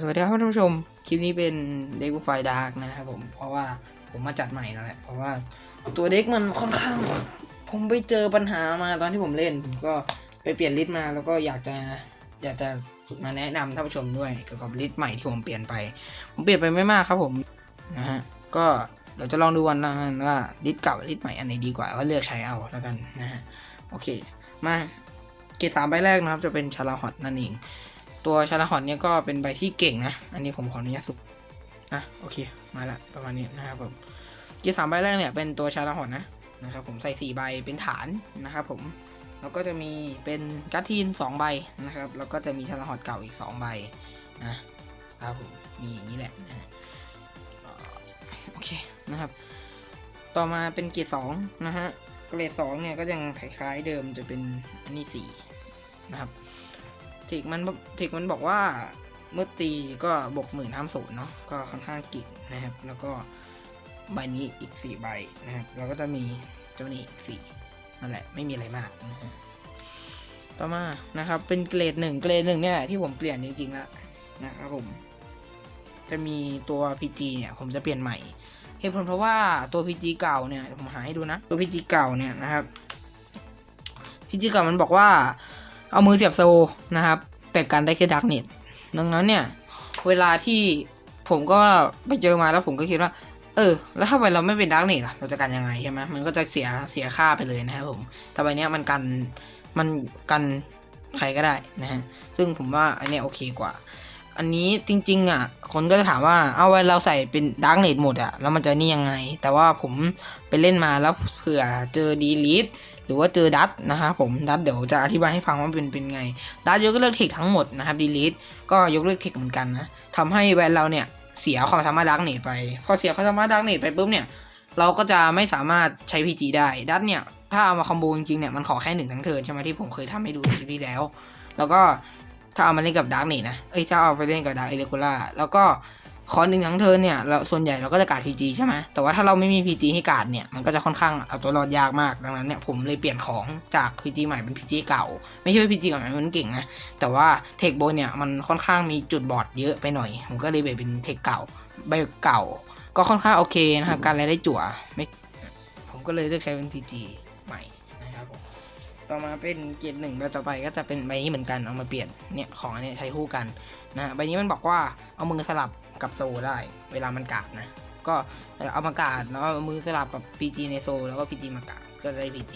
สวัสดีครับท่านผู้ชม คลิปนี้เป็นเด็กไฟดาร์กนะครับผม เพราะว่าผมมาจัดใหม่แล้วแหละ เพราะว่าตัวเด็กมันค่อนข้าง ผมไปเจอปัญหามาตอนที่ผมเล่น ผมก็ไปเปลี่ยนลิสต์มาแล้วก็อยากจะอยากจะมาแนะนำท่านผู้ชมด้วยเกี่ยวกับลิสต์ใหม่ที่ผมเปลี่ยนไป ผมเปลี่ยนไปไม่มากครับผมนะฮะ ก็เดี๋ยวจะลองดูวันนะว่าลิสต์เก่าลิสต์ใหม่อันไหนดีกว่าก็เลือกใช้เอาแล้วกันนะฮะ โอเค มาเกรดสามใบแรกนะครับจะเป็นชาลาฮอตนั่นเอง ตัวชาลาฮอตเนี่ยก็เป็นใบที่เก่งนะ อันนี้ผมขออนุญาตสุกอะโอเคมาละประมาณนี้นะครับผมเกียร์สามใบแรกเนี่ยเป็นตัวชาลาฮอตนะนะครับผมใส่สี่ใบเป็นฐานนะครับผมแล้วก็จะมีเป็นกัตทีนสองใบนะครับแล้วก็จะมีชาลาฮอตเก่าอีกสองใบนะครับผมมีอย่างนี้แหละนะฮะโอเคนะครับ ต่อมาเป็นเกียร์สองนะฮะเกรดสองเนี่ยก็ยังคล้ายๆเดิมจะเป็นอันนี้สี่นะครับ ทคมันเทคมันบอกว่าเมื่อตีก็บวกหมื่นห้ามศูนย์เนาะก็ค่อนข้างกิ่งนะครับ แล้วก็ใบนี้อีกสี่ใบนะครับแล้วก็จะมีเจ้านี้สี่นั่นแหละไม่มีอะไรมากนะต่อมานะครับ เป็นเกรดหนึ่งเกรดหนึ่งเนี่ยที่ผมเปลี่ยนจริงๆแล้วนะครับผม จะมีตัว PG เนี่ย ผมจะเปลี่ยนใหม่เหตุผลเพราะว่าตัว PG เก่าเนี่ยผมหาให้ดูนะ ตัว PG เก่าเนี่ยนะครับ PG เก่ามันบอกว่า เอามือเสียบโซนะครับ แต่กันได้แค่ดักเน็ตดังนั้นเนี่ย เวลาที่ผมก็ไปเจอมาแล้วผมก็คิดว่า เออ แล้วถ้าไปเราไม่เป็นดักเน็ตล่ะ เราจะกันยังไงใช่ไหมมันก็จะเสียเสียค่าไปเลยนะครับผมแต่ใบเนี้ยมันกันมันกันใครก็ได้นะฮะซึ่งผมว่าอันนี้โอเคกว่า อันนี้จริง ๆ อะ คนก็จะถามว่าเอาไว้เราใส่เป็นดักเนตหมดอะ แล้วมันจะนี่ยังไง แต่ว่าผมไปเล่นมาแล้วเผื่อเจอดีลิทหรือว่าเจอดัตนะครับผมดัตเดี๋ยวจะอธิบายให้ฟังว่าเป็นเป็นไงดัตยกเลิกเทคทั้งหมดนะครับดีลิทก็ยกเลิกเทคเหมือนกันนะทำให้แวนเราเนี่ยเสียความสามารถดักเนตไป พอเสียความสามารถดักเนตไปปุ๊บเนี่ยเราก็จะไม่สามารถใช้ PG ได้ ดัตเนี่ย ถ้าเอามาคอมโบจริงๆเนี่ย มันขอแค่หนึ่งทั้งเทินใช่ไหมที่ผมเคยทำให้ดูในคลิปที่แล้ว แล้วก็ ถ้าเอามาเล่นกับดักเนตนะ เอ้ยถ้าเอาไปเล่นกับดักเอเลกูล่าแล้วก็คอนหนึ่งทั้งเทิร์นเนี่ยเราส่วนใหญ่เราก็จะการ PG ใช่ไหมแต่ว่าถ้าเราไม่มี PG ให้การดเนี่ยมันก็จะค่อนข้างเอาตัวรอดยากมากดังนั้นเนี่ยผมเลยเปลี่ยนของจาก PG ใหม่เป็น PG เก่า ไม่ใช่ว่า PG เก่ามันเก่งนะแต่ว่าเทคโบเนี่ยมันค่อนข้างมีจุดบอดเยอะไปหน่อย ผมก็เลยเปลี่ยนเป็นเทคเก่าใบเก่า ก็ค่อนข้างโอเคนะครับการรายได้จั่วไม่ผมก็เลยเลือกใช้เป็น PG ต่อมาเป็นเกียร์หนึ่งใบต่อไปก็จะเป็นใบนี้เหมือนกันเอามาเปลี่ยนเนี่ยของอันนี้ใช้คู่กันนะใบนี้มันบอกว่าเอามือสลับกับโซได้ เวลามันกาดนะก็เอามากาดแล้วเอามือสลับกับ PG ในโซแล้วก็ PG มากาดก็จะได้ PG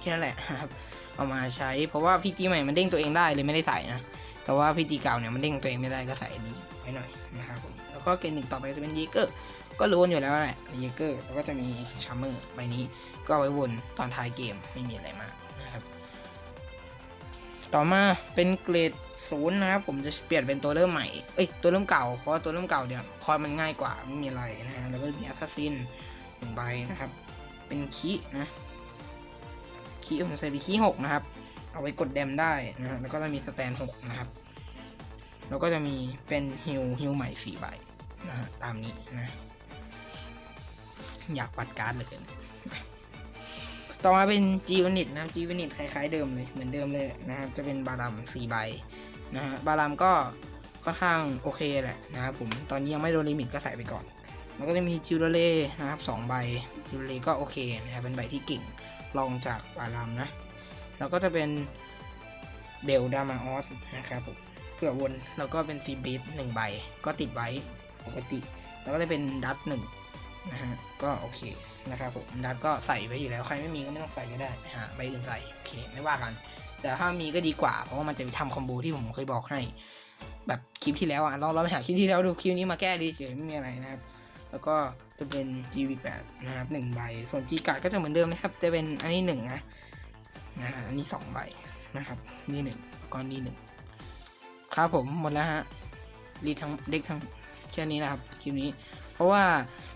แค่นั้นแหละครับเอามาใช้เพราะว่า PG ใหม่มันเด้งตัวเองได้เลยไม่ได้ใส่นะแต่ว่า PG เก่าเนี่ยมันเด้งตัวเองไม่ได้ก็ใส่อันนี้ไว้หน่อยนะครับผมแล้วก็เกณฑ์หนึ่งต่อไปจะเป็นยีเกอร์ ก็รู้นอยู่แล้วแหละยีเกอร์แล้วก็จะมีชัมเมอร์ใบนี้ก็เอาไว้วนตอนท้ายเกมไม่มีอะไรมากนะครับ ต่อมาเป็นเกรดศูนย์นะครับ ผมจะเปลี่ยนเป็นตัวเริ่มใหม่ เอ้ยตัวเริ่มเก่า เพราะตัวเริ่มเก่าเนี่ยคอยมันง่ายกว่าไม่มีอะไรนะฮะแล้วก็มีอัสซัสซินหนึ่งใบนะครับ เป็นคีนะคีผมใส่ไปคีหกนะครับ เอาไว้กดแดมได้นะฮะแล้วก็จะมีสแตนหกนะครับ แล้วก็จะมีเป็นฮิลฮิลใหม่สี่ใบนะฮะตามนี้นะ อยากปัดการ์ดเหลยต่อมาเป็น G u n i t นะครับ G u n i t คล้ายๆเดิมเลยเหมือนเดิมเลยนะครับจะเป็นบารัมสี่ใบนะฮะบารัมก็ค่อนข้างโอเคแหละนะครับผมตอนนี้ยังไม่โดนลิมิตก็ใส่ไปก่อนแล้วก็จะมีจิวเล่นะครับสองใบจิวเล่ก็โอเคนะครับเป็นใบที่เก่งรองจากบารัมนะ แล้วก็จะเป็นเบลดามาออสนะครับผมเผื่อวนแล้วก็เป็นซีบีทหนึ่งใบก็ติดไว้ปกติ แล้วก็จะเป็นดัตหนึ่ง นะฮะก็โอเคนะครับผมดัตก็ใส่ไว้อยู่แล้วใครไม่มีก็ไม่ต้องใส่ก็ได้หาใบอื่นใส่โอเคไม่ว่ากัน แต่ถ้ามีก็ดีกว่า เพราะว่ามันจะไปทำคอมโบที่ผมเคยบอกให้ แบบคลิปที่แล้วอะเราเราไปหาคลิปที่แล้วดูคลิปนี้มาแก้ดีเฉยไม่มีอะไรนะครับแล้วก็จะเป็น GV8 นะครับหนึ่งใบ ส่วน G การ์ดก็จะเหมือนเดิมนะครับ จะเป็นอันนี้หนึ่งนะนะอันนี้สองใบนะครับ นี่หนึ่งแล้วก็นี่หนึ่งครับผมหมดแล้วฮะรีทั้งเด็กทั้งแค่นี้นะครับ คลิปนี้ ราะว่า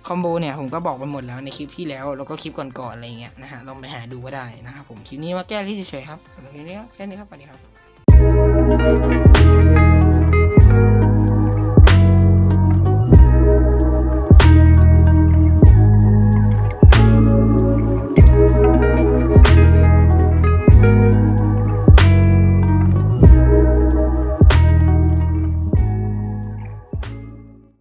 คอมโบเนี่ยผมก็บอกไปหมดแล้วในคลิปที่แล้วแล้วก็คลิปก่อนๆอะไรเงี้ยนะฮะลองไปหาดูก็ได้นะครับผมคลิปนี้มาแก้ที่เฉยๆครับสำหรับคลิปนี้แค่นี้ครับสวัสดีครับ